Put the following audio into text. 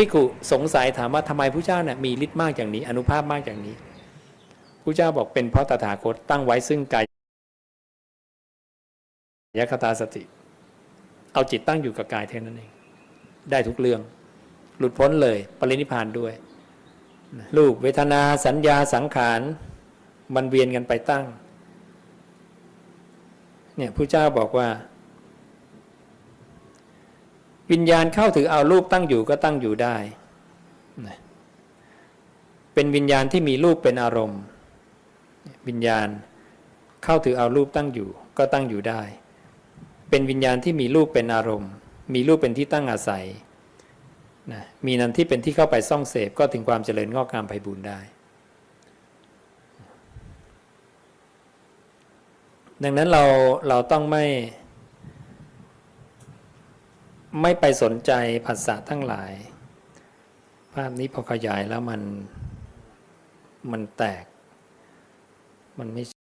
ภิกขุสงสัยถามว่าทำไมพระเจ้าเนี่ยมีฤทธิ์มากอย่างนี้ อนุภาพมากอย่างนี้พระเจ้าบอกเป็นเพราะตถาคตตั้งไว้ซึ่งกายยคตาสติ เอาจิตตั้งอยู่กับกายเท่านั้นเอง ได้ทุกเรื่อง หลุดพ้นเลย ปรินิพพานด้วย รูปเวทนาสัญญาสังขาร มันเวียนกันไปตั้ง เนี่ยพระเจ้าบอกว่า วิญญาณเข้าถือเอารูปตั้งอยู่ก็ตั้งอยู่ได้ เป็นวิญญาณที่มีรูปเป็นอารมณ์ วิญญาณเข้าถือเอารูปตั้งอยู่ ก็ตั้งอยู่ได้ เป็นวิญญาณที่มีรูปเป็นอารมณ์ มีรูปเป็นที่ตั้งอาศัยนะมีนันที่เป็นที่เข้าไปซ่องเสพก็ถึงความเจริญงอกงามไพบูรณ์ได้ ดังนั้นเราเราต้องไม่ ไม่ไปสนใจภาษาทั้งหลาย ภาพนี้พอขยายแล้วมันมันแตกมันไม่